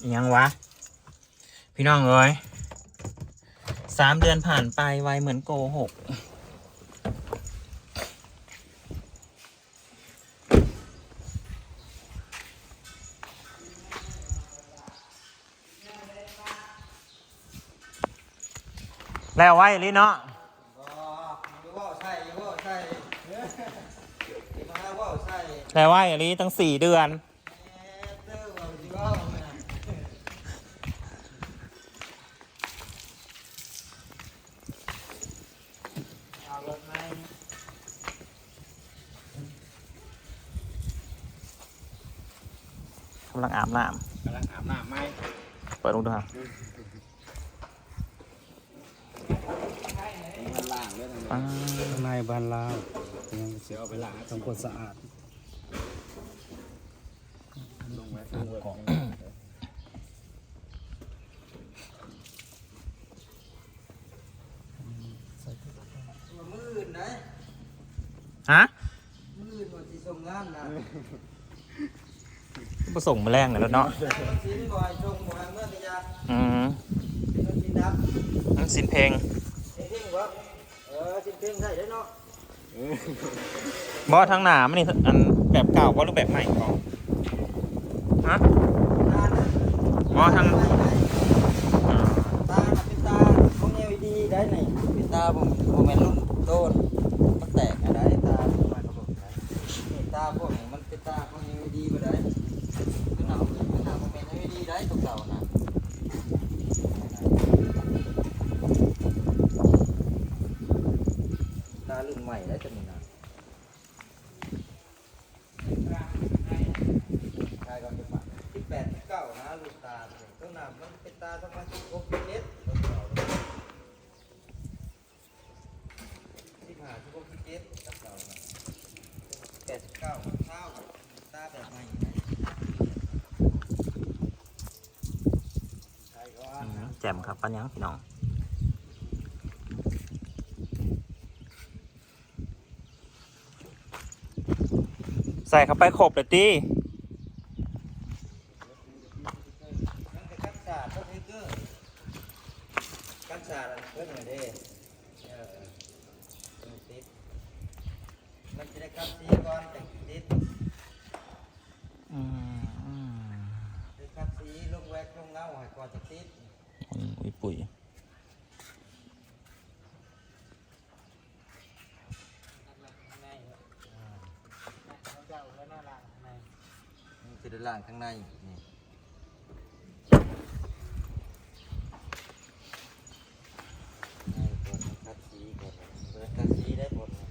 อิหยังวะ พี่น้องเอ้ยสามเดือนผ่านไปไวเหมือนโกหก แล้วไว้ลิเนาะอ๋ออยู่ว่าใช่อยู่ว่าใช่เออที่มาว่าใช่แล้วไว้ลิตั้งสี่เดือน แอดเตอร์ว่าอยู่ว่าเนี่ย เอารถไหม กำลังอาบน้กำลังอาบน้ำไหมำเปิดดูดูครับมันล่างเลยนะอ่าข้างในบ้านลาวยังเสียเอาไปล้างทำความสะอาดลงไว้ลงไว้มืดนะฮะมืดว่าที่ส่งงานนะ ผส่งมาแรงเลยแล้วเนาะต้องสินบ่อยชงบ่อยเมื่อที่ยาอืมต้องสินดับนั่นสินเพลงเพ่งวะเออสินเพ่งใช่ได้เนาะบอทางหนามันนี่อันแบบเก่าว่ารูปแบบใหม่ก่อนฮะตานะบอทางอ่าตาน่ะเป็นตาของ LED ได้ไหนเป็นตาผมผมเป็นรุ่นโดนมันแตกอะไรตาผมมาครับผมนี่ตาพวกนี้มันเป็นตาของ LED บ่ได้เป็นเอาเป็นเอาผมเป็น LED ได้ ตัวเก่านะตารุ่นใหม่แล้วจะมีนะใช่ก็จะมาที่แปดที่เก้านะลูกตาเนี่ยต้นน้ำมันเป็นตาสมาชิกครบเจ็ดต้นเก่าที่ผ่าที่หกสิบเจ็ดต้นเก่านะแปดสิบเก้าเท่าตาแบบใหม่นะใช่ก็ว่า อื มแจ่มครับปัญญังพี่น้องใส่เข้าไปครบเลยตี้ มันเป็นกัญชาต้นเฮเกอร์กัญชาเพิ่งมาเด้เออเออติดมันจะได้กัดซีก่อนแต่ติด อืมอืม ได้กัดซีลงแวกลงเงาให้ก่อนจะติด อืมอุ้ยปุ๋ย มันจะได้ ล่างข้างในนี่ก่อนกัดซีก่อนเปิดกัดซีได้ผลนะ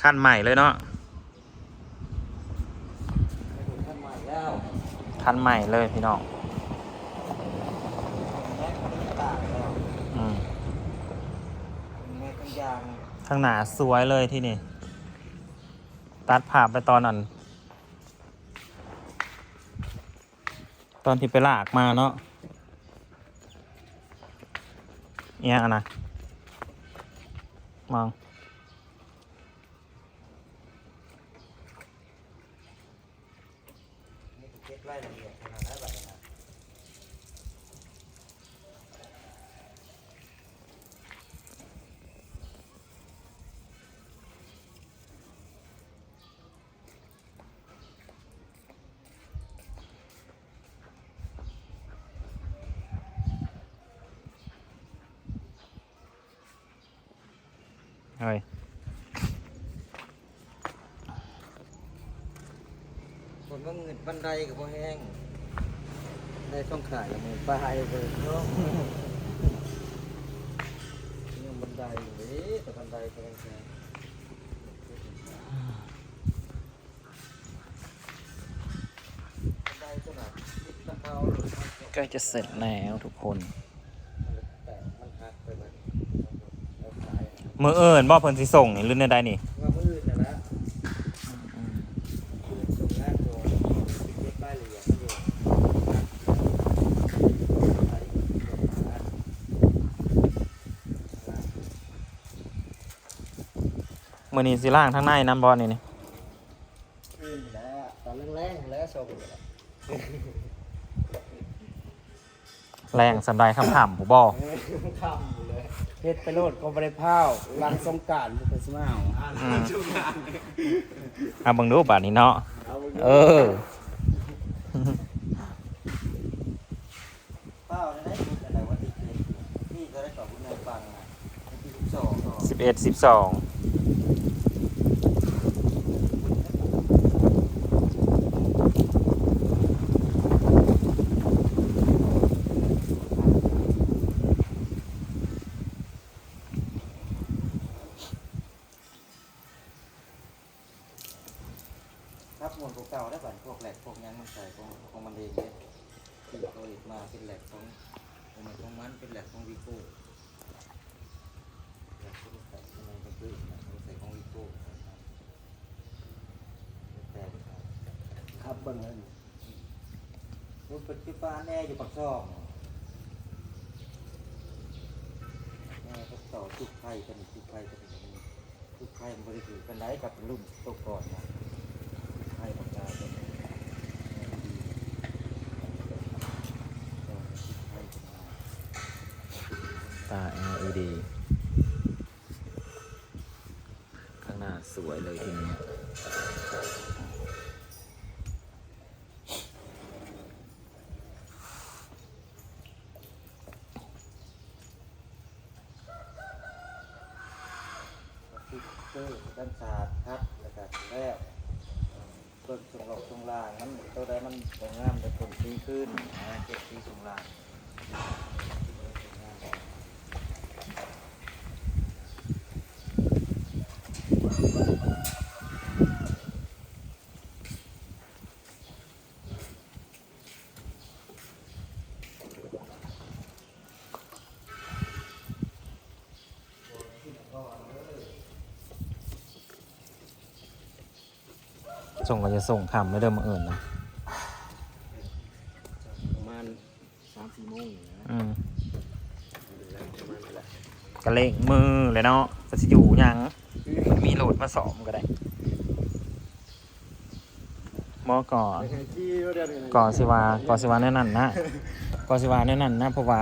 ขั้นใหม่เลยเนาะให้ผลขั้นใหม่แล้วขั้นใหม่เลยพี่น้องแม็กมันจะต่างแล้วอืมแม็กมันยาง ข้างหน้าสวยเลยที่นี่ ตัดผ่าพไปตอนนั้น ตอนที่ไปลากมาเนาะเนี่ยนะมองนี่คือเก็บรายละเอียดขนาดนั้นแบบนั้น ต่บันไดก็ยังแพงบันไดขนาดติดตะเกาหรือมันใกล้จะเสร็จแล้วทุกคน แตกมันหักไปมันแล้วขาย มือเอิญบ่เพิ่นสิส่งนี่หรือในใดนี่ว่ามืดนะนะส่งงานตัวเก็บรายละเอียดมันอยู่มือนี้สิล่างทั้งในน้ำบอลนี่นี่คืนแล้วตอนแรงๆแล้วส่งอยู่แล้วแรงสันไดคำถามผู้บอกคำอยู่ เลยเฮ็ดไปโลดก็บ่ได้พาวหลังสงกรารไปสิมาเอาอืมเอาเบังดูบาทนี้เนาะ เออ เป้าได้ได้อะไรว่าติดเลยนี่ก็ได้ต่อบุญในฟังนะที่สองต่อสิบเอ็ดสิบสอง มวลพวกเก่าได้บัตรพวกแหลกพวกยังมันใส่ของของมันเองเนี่ยที่เขาอีกมาเป็นแหลกของของมันของมันเป็นแหลกของวิโก้แหลกที่ใส่ในกระปื้นะใส่ของวิโก้แต่ครับครับเบิ่งเลยรูปปัจจุบันแน่อยู่ปักช่องแน่ก็ต่อทุกไพ่กันทุกไพ่กันทุกไพ่มันบริสุทธิ์กันได้กับรุ่นตัวก่อนนะทุกไพ่ปากกาเป็นแน่ดีต่อทุกไพ่กันมา ตา LED ข้างหน้าสวยเลยทีนี้ฟิกเกอร์ด้านชาดครับแล้วก็แล้วเปิดสงหลอกตรงล่างมันตัวใดมันตรงงามแต่คนตีขึ้นนะเจ็ดตีตรงล่าง ส่งก็จะส่งคำไม่เดิมมาเอิ่นนะประมาณ3-4โมงนะอืมกระเลงมือเลยเนาะก็จะอยู่หยังมีโหลดมาสอมก็ได้มอก่อนก่อนสิวาก่อนสิวาแน่นั่นนะก่อนสิวาแน่นั่นนะเพราะว่า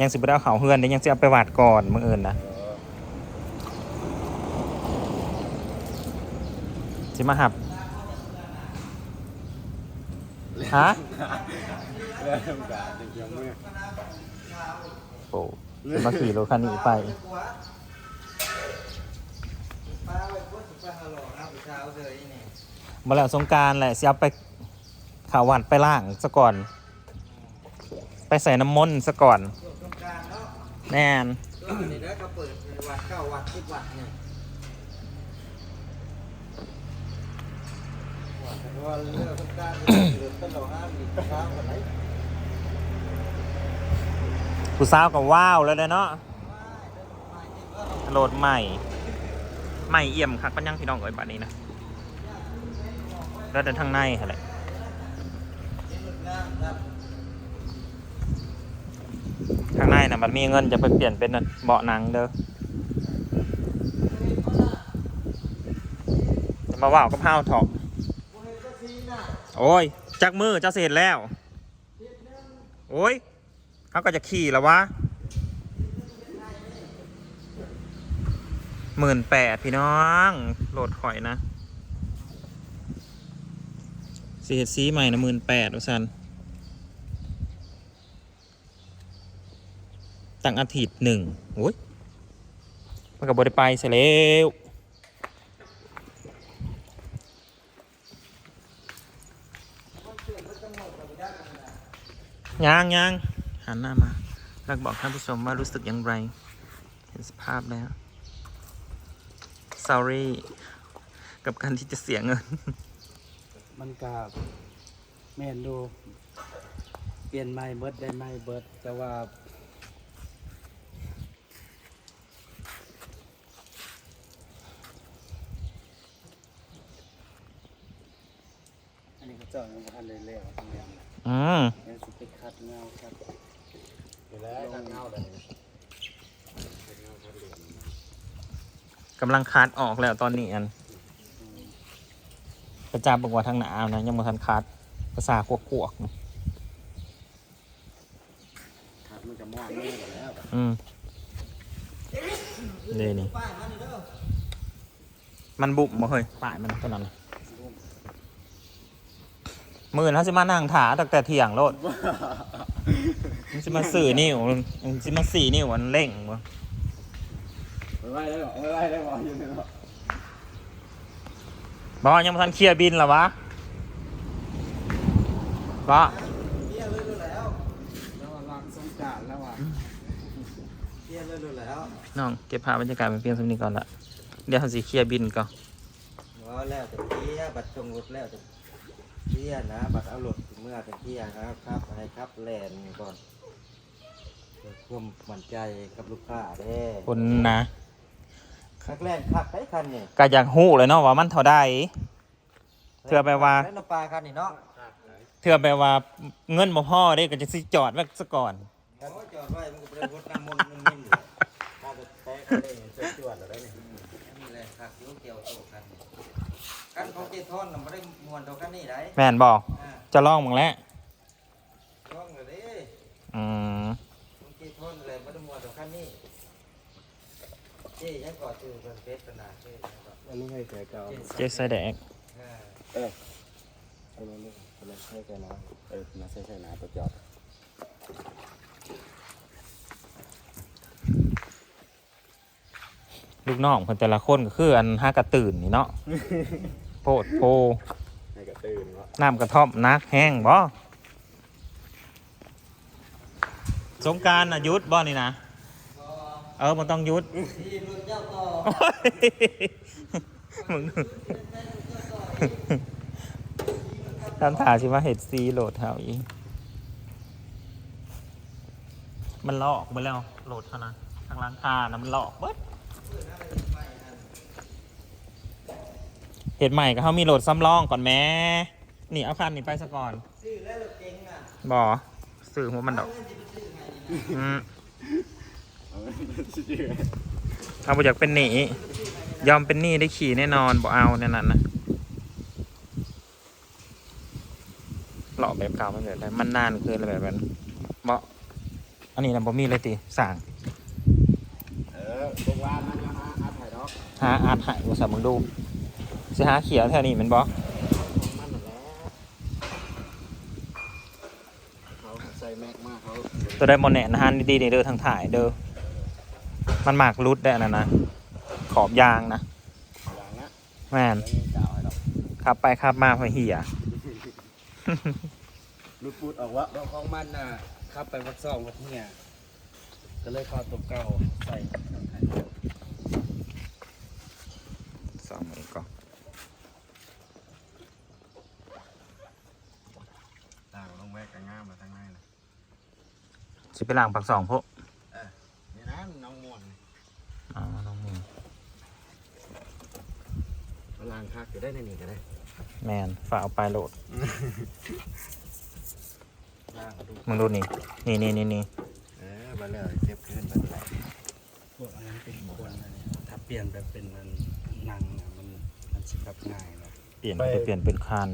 ยังสิบได้เอาเขาเฮือนเดี๋ยวยังสิเอาไปวาดก่อนมืออื่นนะสิมาหับ ฮะเริ่มการจังจังมื้อโอ้สิมาขี่รถคันนี้ไปป้าไว้พูดถึงป้าฮัลโหลนะผู้ชายเลยนี่มาแล้วสงกรารแหละสิเอาไปข่าวหวานไปล่างซะก่อน ไปใส่น้ำมนต์ซะก่อนช่วงสงกรารเนาะแน่นก็อันนี้ได้เขาเปิดวัดเก้าวัดสิบวัดเนี่ย ผู้สาวก็ว้าวแล้วเลยเนาะโหลดใหม่ ใหม่เอี่ยมคักปัญญังพี่น้องเอ้ยบัดนี้นะแล้วเดินทางในอะไรทางในนะมันมีเงินจะไปเปลี่ยนเป็นเบาะหนังเด้อมาว่าวกับห้าวถอก โอ้ยจักมือจ้าเสร็จแล้ว โอ้ยเขาก็จะขี่แล้ววะหมื่นแปดพี่น้องโหลดข่อยนะสีเฮ็ดสีใหม่นะหมื่นแปดอุสันตั้งอาทิตย์หนึ่งโอ้ยมันกับบริไปเสียแล้ว ยังยังหันหน้ามาแล้วบอกท่านผู้ชมว่ารู้สึกอย่างไร เห็นสภาพแล้ว sorry กับการที่จะเสียเงิน มันก็แม่นดู เปลี่ยนไม้เบิดได้ไม้เบิด แต่ว่า อันนี้ก็เจ้ายังบ่ทันได้แล้วทำยังอืม ยังสิ ไปคัดเงาครับไปแล้วคัดเงาเลยกำลังคัดออกแล้วตอนนี้อันประจาบอกว่าทางหนาเอานะยังไม่ทันคัดภาษากวกกวกครับมันจะม่วงนี่แล้วอืมนี่นี่ยมันเด้อมันบุบมาเฮ้ยป่ายมันตัวนั้นน่ะ มือนะสิมานั่งถาตั้งแต่เที่ยงโลดมันสิมาสื่อนิ้วมันสิมาสี่นิ้วมันเร่งวะไม่ไหวได้หรอไม่ไหวได้หรออยู่เนี่ยหรอบอกว่ายังไม่ทันเคลียร์บินเหรอวะบอกเที่ยเลยรู้แล้วแล้วว่ารังสงกรารแล้วว่ะเที่ยเลยรู้แล้วน้องเก็บภาพบรรยากาศไปเพียงสำนี้ก่อนละเดี๋ยวเขาสิเคลียร์บินก่อนว่าแล้วจะเที่ยบัตรจงรถแล้วจะ เที่ยนะ บัตรเอารถเมื่อจะเที่ยครับครับให้ครับแลนก่อนเพื่อความมั่นใจกับลูกค้าเด้คนนะคักแรกขับได้คันนี่ก็อยากหู้เลยเนาะว่ามันเท่าได้เทื่อไปว่าแล้วน้ำปลาคันนี่เนาะเถื่อแปลว่าเงินบ่พ่อได้ก็จะสิจอดไว้ซะก่อนโอ้ยจอดไว้มันก็เป็นรถน้ำมนต์มันมินอยู่น่าจะแตกได้เสียจวดแล้วได้นี่นี่แหละขับยุ่งเกี่ยวโตคันนี่คันของ เจทอนน่ะไม่ได้มวนเท่าคันนี้ได้แม่นบอกอ่าจะลองมึงแล้วต้องเลยเด้อืมของเจทอนเลยไม่ได้มวนเท่าคันนี้เจ๊ยังกอดชื่อเป็นเฟซขนาดเจ๊ยังกอดอันนี้ให้แกเก่าเจ๊ใส่แดกอ่าเอออันนี้นี่อันนี้ให้แกนะเออมาใส่ใส่หนาตัวจอดลูกน้องคนแต่ละคนก็คืออันห้ากระตื่นนี่เนาะโพ ดโพให้กระตื่นวะน้ำกระท่อมนักแห้งบ่สงกรารน่ะหยุดบ่นี่นะเออมันต้องหยุดที่รถเจ้าต่อโอ้ยมึงทำถ่าสิว่าเห็ดซีโหลดเท่าอีกมันลอกไปแล้วโหลดเท่านั้นทางร้านค้านะมันลอกเบิด เห็ดใหม่ก็เขามีโหลดซ้ำรองก่อนแม่นี่เอาคันนี้ไปซะก่อนซื้อแล้วรถเก๋งอะบ่สื่อหัวมันดอกเงินสิไปซื้อให้นี่นะอืมเอาไว้ชื่อเอาไปอยากเป็นหนียอมเป็นหนี้ได้ขี่แน่นอนบ่เอาแน่นั่นนะหล่อแบบเก่ามันเลยอะไรมันนานเกินเลยแบบนั้นบ่อันนี้นะบ่มีเลยติสั่งเออตรงว่ามันนะฮะอาถ่ายดอกหาอาร์ตหายว่าสามมึงดู สิหาเขียวแถวนี้มันบ่ของมันนั่นแหละเขาใส่แม็กมากเขาตัวได้บ่แน่นะฮันดีๆนี่เด้อทางถ่ายเด้อมันหมากรุดได้นนั่นนะขอบยางนะอย่างเงี้ยแม่นแล้วมีกาวให้ดอกขับไปขับมาพอเหี่ยรุดพูดออกว่าเราของมันน่ะขับไปวัดซองวัดเนี่ยก็เลยเข้าตัวเก่าใส่องมือก่อน ต่างลงแวกกันง่ามมาทางในนะ สิไปล้างปักสองพวกนี่นะน้องม่วนอ๋อน้องมือล้างคักจะได้ในนี่ก็ได้ แมนฝากเอาไปโหลดล้างดูมึงดูนี่ นี่นี่นี่นี่เออมาเลยเจ็บขึ้นมาเลยพวกอันนั้นเป็นคนอันนี้ถ้าเปลี่ยนแบบเป็นอันหนังน่ะมันมันสิครับง่ายนะเปลี่ยนไปเปลี่ยนเป็นคัน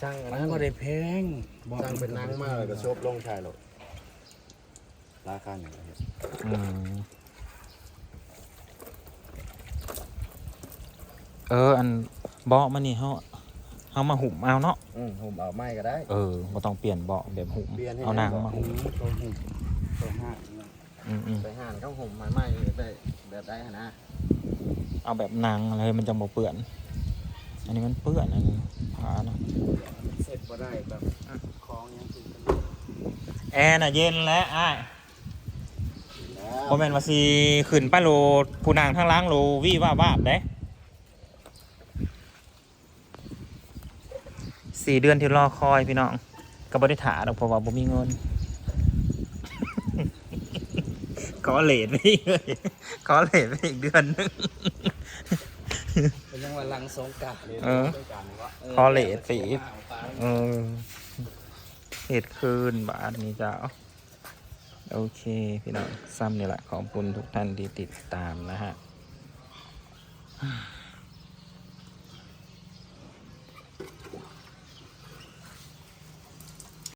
ช่างอันมันั้นนก็ได้แพงบอกช่างเป็นนางมากเลยก็ชบลงชายหรอก ราคาหนึ่งเนี่ยอืมเออ อันเบาะมันนี่เฮาเฮามาหุ่มเอาเนาะอืมผมเอาไม้ก็ได้เออบ่ต้องเปลี่ยนเบาะแบบหุ่มเปลี่ยนให้เอานางได้เบาะมาอืหุ่มมตัวหุ่นตัวห้าเนี่ยอืมอืมไปห่านเข้าห่มไม้ไม้ได้แบบได้นะเอาแบบนางอะไรมันจะบ่เปื้อน อันนี้มันเปื้อนอันนี้ผานะเสร็จบ่ได้แบบของยังคือกันแอร์น่ะเย็นแล้วอ้ายแล้ว บ่แม่นว่าสิขึ้นป้าโลผู้นางทางล้างโลวี่ว่าว่าบเด้สี่เดือนที่รอคอยพี่น้องก็บ่ได้ถาดอกเพราะว่าบ่มีเงิน ขอเลทไปอีกเลยขอเลทไปอีกเดือนหนึง เป็นยังว่าหลังสงกรารเออขอเลทไปอีกเออเหตุคืนบาทนี้จ้า โอเค พี่น้องซ้ำนี่แหละขอบคุณทุกท่านที่ติดตามนะฮะ